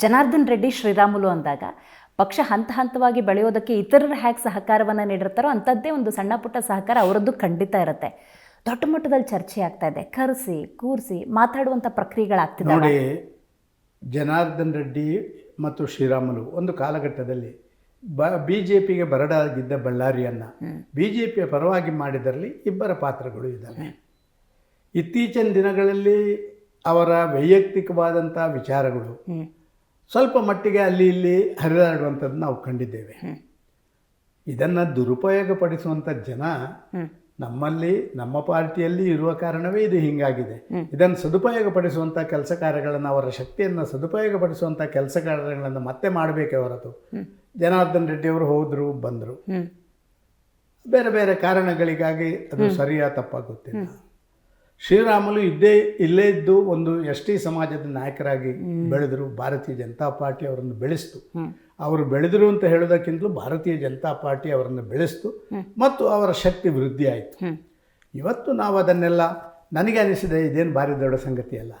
ಜನಾರ್ದನ್ ರೆಡ್ಡಿ ಶ್ರೀರಾಮುಲು ಅಂದಾಗ ಪಕ್ಷ ಹಂತ ಹಂತವಾಗಿ ಬೆಳೆಯೋದಕ್ಕೆ ಇತರರು ಹೇಗೆ ಸಹಕಾರವನ್ನು ನೀಡಿರ್ತಾರೋ ಅಂಥದ್ದೇ ಒಂದು ಸಣ್ಣ ಪುಟ್ಟ ಸಹಕಾರ ಅವರದ್ದು ಖಂಡಿತ ಇರುತ್ತೆ. ದೊಡ್ಡ ಮಟ್ಟದಲ್ಲಿ ಚರ್ಚೆ ಆಗ್ತಾ ಇದೆ. ಕರೆಸಿ ಕೂರಿಸಿ ಮಾತಾಡುವಂಥ ಪ್ರಕ್ರಿಯೆಗಳಾಗ್ತಿದೆ ನೋಡಿ ಜನಾರ್ದನ್ ರೆಡ್ಡಿ ಮತ್ತು ಶ್ರೀರಾಮುಲು ಒಂದು ಕಾಲಘಟ್ಟದಲ್ಲಿ ಬ ಬಿ ಜೆ ಪಿಗೆ ಬರಡಾಗಿದ್ದ ಬಳ್ಳಾರಿಯನ್ನು ಬಿ ಜೆ ಪಿಯ ಪರವಾಗಿ ಮಾಡಿದರಲ್ಲಿ ಇಬ್ಬರ ಪಾತ್ರಗಳು ಇದ್ದಾವೆ. ಇತ್ತೀಚಿನ ದಿನಗಳಲ್ಲಿ ಅವರ ವೈಯಕ್ತಿಕವಾದಂಥ ವಿಚಾರಗಳು. ಸ್ವಲ್ಪ ಮಟ್ಟಿಗೆ ಅಲ್ಲಿ ಇಲ್ಲಿ ಹರಿದಾಡುವಂಥದ್ದು ನಾವು ಕಂಡಿದ್ದೇವೆ. ಇದನ್ನು ದುರುಪಯೋಗಪಡಿಸುವಂಥ ಜನ ನಮ್ಮಲ್ಲಿ ನಮ್ಮ ಪಾರ್ಟಿಯಲ್ಲಿ ಇರುವ ಕಾರಣವೇ ಇದು ಹಿಂಗಾಗಿದೆ. ಇದನ್ನು ಸದುಪಯೋಗಪಡಿಸುವಂಥ ಕೆಲಸ ಕಾರ್ಯಗಳನ್ನು ಅವರ ಶಕ್ತಿಯನ್ನು ಸದುಪಯೋಗಪಡಿಸುವಂಥ ಕೆಲಸ ಕಾರ್ಯಗಳನ್ನು ಮತ್ತೆ ಮಾಡಬೇಕೇ ಹೊರತು ಜನಾರ್ದನ್ ರೆಡ್ಡಿಯವರು ಹೋದರು ಬಂದರು. ಬೇರೆ ಬೇರೆ ಕಾರಣಗಳಿಗಾಗಿ ಅದು ಸರಿಯಾ ತಪ್ಪ ಗೊತ್ತಿಲ್ಲ ಶ್ರೀರಾಮುಲು ಇದ್ದೇ ಇಲ್ಲೇ ಇದ್ದು ಒಂದು ಎಸ್ ಟಿ ಸಮಾಜದ ನಾಯಕರಾಗಿ ಬೆಳೆದರು ಭಾರತೀಯ ಜನತಾ ಪಾರ್ಟಿ ಅವರನ್ನು ಬೆಳೆಸ್ತು. ಅವರು ಬೆಳೆದರು ಅಂತ ಹೇಳೋದಕ್ಕಿಂತಲೂ ಭಾರತೀಯ ಜನತಾ ಪಾರ್ಟಿ ಅವರನ್ನು ಬೆಳೆಸ್ತು ಮತ್ತು ಅವರ ಶಕ್ತಿ ವೃದ್ಧಿ ಆಯಿತು. ಇವತ್ತು ನಾವು ಅದನ್ನೆಲ್ಲ ನನಗೆ ಅನಿಸಿದೆ ಇದೇನು ಭಾರಿ ದೊಡ್ಡ ಸಂಗತಿ ಅಲ್ಲ.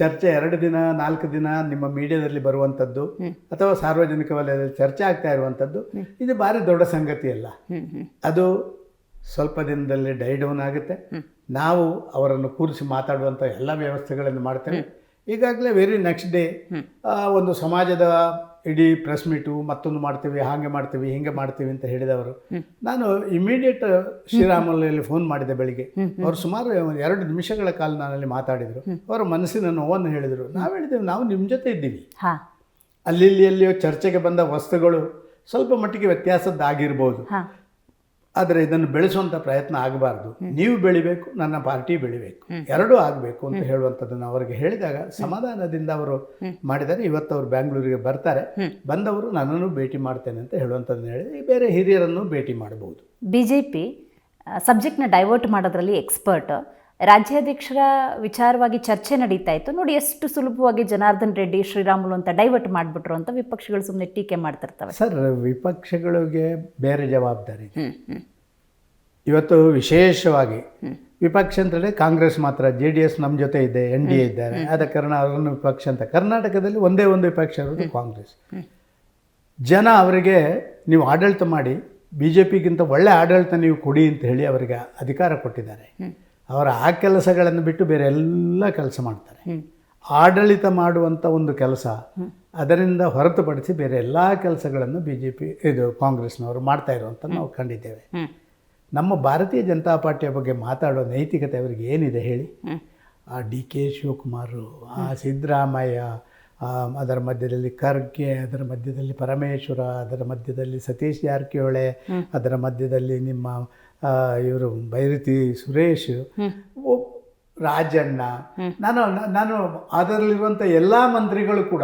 ಚರ್ಚೆ ಎರಡು ದಿನ ನಾಲ್ಕು ದಿನ ನಿಮ್ಮ ಮೀಡಿಯಾದಲ್ಲಿ ಬರುವಂಥದ್ದು ಅಥವಾ ಸಾರ್ವಜನಿಕ ವಲಯದಲ್ಲಿ ಚರ್ಚೆ ಆಗ್ತಾ ಇರುವಂಥದ್ದು ಇದು ಭಾರಿ ದೊಡ್ಡ ಸಂಗತಿ ಅಲ್ಲ. ಅದು ಸ್ವಲ್ಪ ದಿನದಲ್ಲಿ ಡೈ ಡೌನ್ ಆಗುತ್ತೆ. ನಾವು ಅವರನ್ನು ಕೂರಿಸಿ ಮಾತಾಡುವಂಥ ಎಲ್ಲ ವ್ಯವಸ್ಥೆಗಳನ್ನು ಮಾಡ್ತೇವೆ. ಈಗಾಗಲೇ ವೆರಿ ನೆಕ್ಸ್ಟ್ ಡೇ ಒಂದು ಸಮಾಜದ ಇಡೀ ಪ್ರೆಸ್ ಮೀಟು ಮತ್ತೊಂದು ಮಾಡ್ತೀವಿ ಹಾಗೆ ಮಾಡ್ತೀವಿ ಹಿಂಗೆ ಮಾಡ್ತೀವಿ ಅಂತ ಹೇಳಿದವರು. ನಾನು ಇಮಿಡಿಯೇಟ್ ಶ್ರೀರಾಮಲ್ಲಿ ಫೋನ್ ಮಾಡಿದೆ ಬೆಳಿಗ್ಗೆ. ಅವರು ಸುಮಾರು ಒಂದು ಎರಡು ನಿಮಿಷಗಳ ಕಾಲ ನಾನಲ್ಲಿ ಮಾತಾಡಿದರು. ಅವರ ಮನಸ್ಸಿನ ನೋವನ್ನು ಹೇಳಿದರು. ನಾವು ಹೇಳಿದ್ದೇವೆ ನಾವು ನಿಮ್ಮ ಜೊತೆ ಇದ್ದೀವಿ. ಅಲ್ಲಿ ಇಲ್ಲಿ ಎಲ್ಲಿಯೋ ಚರ್ಚೆಗೆ ಬಂದ ವಸ್ತುಗಳು ಸ್ವಲ್ಪ ಮಟ್ಟಿಗೆ ವ್ಯತ್ಯಾಸದ್ದಾಗಿರ್ಬೋದು. ಆದರೆ ಇದನ್ನು ಬೆಳೆಸುವಂಥ ಪ್ರಯತ್ನ ಆಗಬಾರ್ದು. ನೀವು ಬೆಳಿಬೇಕು ನನ್ನ ಪಾರ್ಟಿ ಬೆಳಿಬೇಕು. ಎರಡೂ ಆಗಬೇಕು ಅಂತ ಹೇಳುವಂಥದ್ದನ್ನು ಅವರಿಗೆ ಹೇಳಿದಾಗ ಸಮಾಧಾನದಿಂದ ಅವರು ಮಾಡಿದ್ದಾರೆ. ಇವತ್ತು ಅವರು ಬ್ಯಾಂಗ್ಳೂರಿಗೆ ಬರ್ತಾರೆ. ಬಂದವರು ನನ್ನನ್ನು ಭೇಟಿ ಮಾಡ್ತೇನೆ ಅಂತ ಹೇಳುವಂಥದ್ದನ್ನು ಹೇಳಿ ಬೇರೆ ಹಿರಿಯರನ್ನು ಭೇಟಿ ಮಾಡಬಹುದು ಬಿ ಜೆ ಪಿ ಸಬ್ಜೆಕ್ಟ್ನ ಡೈವರ್ಟ್ ಮಾಡೋದ್ರಲ್ಲಿ ಎಕ್ಸ್ಪರ್ಟ್. ರಾಜ್ಯಾಧ್ಯಕ್ಷರ ವಿಚಾರವಾಗಿ ಚರ್ಚೆ ನಡೀತಾ ಇತ್ತು. ನೋಡಿ ಎಷ್ಟು ಸುಲಭವಾಗಿ ಜನಾರ್ದನ್ ರೆಡ್ಡಿ ಶ್ರೀರಾಮುಲು ಅಂತ ಡೈವರ್ಟ್ ಮಾಡಿಬಿಟ್ರು ಅಂತ ವಿಪಕ್ಷಗಳು ಸುಮ್ಮನೆ ಟೀಕೆ ಮಾಡ್ತಿರ್ತವೆ. ಸರ್ ವಿಪಕ್ಷಗಳಿಗೆ ಬೇರೆ ಜವಾಬ್ದಾರಿ ಇವತ್ತು ವಿಶೇಷವಾಗಿ ವಿಪಕ್ಷ ಅಂತೇಳಿ ಕಾಂಗ್ರೆಸ್ ಮಾತ್ರ ಜೆ ಡಿ ಎಸ್ ನಮ್ಮ ಜೊತೆ ಇದೆ ಎನ್ ಡಿ ಎ ಇದ್ದಾರೆ. ಆದ ಕಾರಣ ಅವರನ್ನು ವಿಪಕ್ಷ ಅಂತ. ಕರ್ನಾಟಕದಲ್ಲಿ ಒಂದೇ ಒಂದು ವಿಪಕ್ಷ ಇರೋದು ಕಾಂಗ್ರೆಸ್. ಜನ ಅವರಿಗೆ ನೀವು ಆಡಳಿತ ಮಾಡಿ ಬಿ ಜೆ ಪಿಗಿಂತ ಒಳ್ಳೆ ಆಡಳಿತ ನೀವು ಕೊಡಿ ಅಂತ ಹೇಳಿ ಅವರಿಗೆ ಅಧಿಕಾರ ಕೊಟ್ಟಿದ್ದಾರೆ. ಅವರ ಆ ಕೆಲಸಗಳನ್ನು ಬಿಟ್ಟು ಬೇರೆ ಎಲ್ಲ ಕೆಲಸ ಮಾಡ್ತಾರೆ. ಆಡಳಿತ ಮಾಡುವಂಥ ಒಂದು ಕೆಲಸ ಅದರಿಂದ ಹೊರತುಪಡಿಸಿ ಬೇರೆ ಎಲ್ಲ ಕೆಲಸಗಳನ್ನು ಬಿ ಜೆ ಪಿ ಇದು ಕಾಂಗ್ರೆಸ್ನವರು ಮಾಡ್ತಾ ಇರುವಂಥ ನಾವು ಕಂಡಿದ್ದೇವೆ. ನಮ್ಮ ಭಾರತೀಯ ಜನತಾ ಪಾರ್ಟಿಯ ಬಗ್ಗೆ ಮಾತಾಡೋ ನೈತಿಕತೆ ಅವರಿಗೆ ಏನಿದೆ ಹೇಳಿ? ಆ ಡಿ ಕೆ ಶಿವಕುಮಾರ್ ಆ ಸಿದ್ದರಾಮಯ್ಯ ಅದರ ಮಧ್ಯದಲ್ಲಿ ಖರ್ಗೆ ಅದರ ಮಧ್ಯದಲ್ಲಿ ಪರಮೇಶ್ವರ ಅದರ ಮಧ್ಯದಲ್ಲಿ ಸತೀಶ್ ಜಾರಕಿಹೊಳೆ ಅದರ ಮಧ್ಯದಲ್ಲಿ ನಿಮ್ಮ ಇವರು ಬೈರತಿ ಸುರೇಶ್ ರಾಜಣ್ಣ ನಾನು ನಾನು ಅದರಲ್ಲಿರುವಂಥ ಎಲ್ಲ ಮಂತ್ರಿಗಳು ಕೂಡ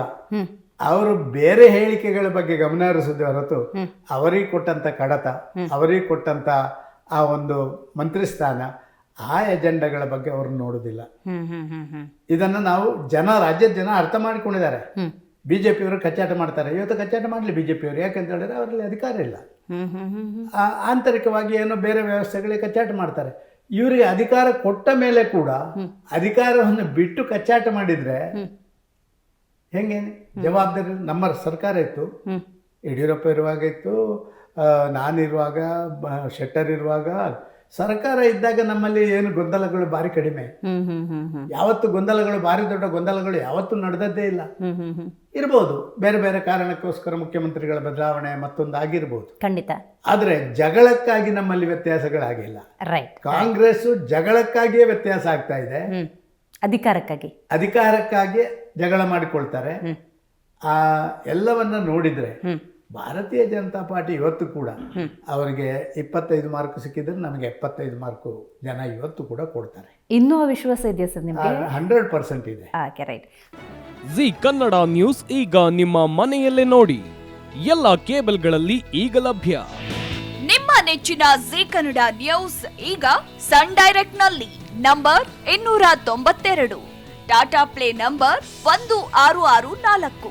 ಅವರು ಬೇರೆ ಹೇಳಿಕೆಗಳ ಬಗ್ಗೆ ಗಮನ ಹರಿಸೋದೇ ಹೊರತು ಅವರಿಗೆ ಕೊಟ್ಟಂತ ಕಡತ ಅವರಿಗೆ ಕೊಟ್ಟಂತ ಆ ಒಂದು ಮಂತ್ರಿ ಸ್ಥಾನ ಆ ಎಜೆಂಡಗಳ ಬಗ್ಗೆ ಅವರು ನೋಡೋದಿಲ್ಲ. ಇದನ್ನು ನಾವು ಜನ ರಾಜ್ಯದ ಜನ ಅರ್ಥ ಮಾಡಿಕೊಂಡಿದ್ದಾರೆ. ಬಿ ಜೆ ಪಿಯವರು ಕಚ್ಚಾಟ ಮಾಡ್ತಾರೆ. ಇವತ್ತು ಕಚ್ಚಾಟ ಮಾಡಲಿ ಬಿ ಜೆ ಪಿಯವರು ಯಾಕಂತ ಹೇಳಿದ್ರೆ ಅವರಲ್ಲಿ ಅಧಿಕಾರ ಇಲ್ಲ. ಆಂತರಿಕವಾಗಿ ಏನೋ ಬೇರೆ ವ್ಯವಸ್ಥೆಗಳಿಗೆ ಕಚ್ಚಾಟ ಮಾಡ್ತಾರೆ. ಇವರಿಗೆ ಅಧಿಕಾರ ಕೊಟ್ಟ ಮೇಲೆ ಕೂಡ ಅಧಿಕಾರವನ್ನು ಬಿಟ್ಟು ಕಚ್ಚಾಟ ಮಾಡಿದ್ರೆ ಹೆಂಗೆ? ಜವಾಬ್ದಾರಿ ನಮ್ಮ ಸರ್ಕಾರ ಇತ್ತು. ಯಡಿಯೂರಪ್ಪ ಇರುವಾಗ ಇತ್ತು. ನಾನಿರುವಾಗ ಶೆಟ್ಟರ್ ಇರುವಾಗ ಸರ್ಕಾರ ಇದ್ದಾಗ ನಮ್ಮಲ್ಲಿ ಏನು ಗೊಂದಲಗಳು ಭಾರಿ ಕಡಿಮೆ. ಯಾವತ್ತು ಗೊಂದಲಗಳು ಭಾರಿ ದೊಡ್ಡ ಗೊಂದಲಗಳು ಯಾವತ್ತೂ ನಡೆದದ್ದೇ ಇಲ್ಲ. ಇರಬಹುದು ಬೇರೆ ಬೇರೆ ಕಾರಣಕ್ಕೋಸ್ಕರ ಮುಖ್ಯಮಂತ್ರಿಗಳ ಬದಲಾವಣೆ ಮತ್ತೊಂದು ಆಗಿರ್ಬೋದು ಖಂಡಿತ. ಆದ್ರೆ ಜಗಳಕ್ಕಾಗಿ ನಮ್ಮಲ್ಲಿ ವ್ಯತ್ಯಾಸಗಳಾಗಿಲ್ಲ. ರೈಟ್ ಕಾಂಗ್ರೆಸ್ ಜಗಳಕ್ಕಾಗಿಯೇ ವ್ಯತ್ಯಾಸ ಆಗ್ತಾ ಇದೆ. ಅಧಿಕಾರಕ್ಕಾಗಿ. ಅಧಿಕಾರಕ್ಕಾಗಿ ಜಗಳ ಮಾಡಿಕೊಳ್ತಾರೆ. ಆ ಎಲ್ಲವನ್ನ ನೋಡಿದ್ರೆ ಭಾರತೀಯ ಜನತಾ ಪಾರ್ಟಿ ಇವತ್ತು ಕೂಡ ಅವರಿಗೆ ಇಪ್ಪತ್ತೈದು ಮಾರ್ಕ್ ಸಿಕ್ಕಿದ್ರೆ ನಮಗೆ ಎಪ್ಪತ್ತೈದು ಮಾರ್ಕು ಜನ ಇವತ್ತು ಕೂಡ ಕೊಡ್ತಾರೆ. ಇನ್ನೂ ಆ ವಿಶ್ವಾಸ ಇದೆಯಾ ಸರ್ ನಿಮಗೆ? ಹಂಡ್ರೆಡ್ ಪರ್ಸೆಂಟ್ ಇದೆ. Okay right Zee Kannada news ಈಗ ನಿಮ್ಮ ಮನೆಯಲ್ಲೇ ನೋಡಿ. ಎಲ್ಲ ಕೇಬಲ್ಗಳಲ್ಲಿ ಈಗ ಲಭ್ಯ. ನಿಮ್ಮ ನೆಚ್ಚಿನ ಜಿ ಕನ್ನಡ ನ್ಯೂಸ್ ಈಗ ಸನ್ ಡೈರೆಕ್ಟ್ನಲ್ಲಿ ನಂಬರ್ ಇನ್ನೂರ ತೊಂಬತ್ತೆರಡು. ಟಾಟಾ ಪ್ಲೇ ನಂಬರ್ ಒಂದು ಆರು ಆರು ನಾಲ್ಕು.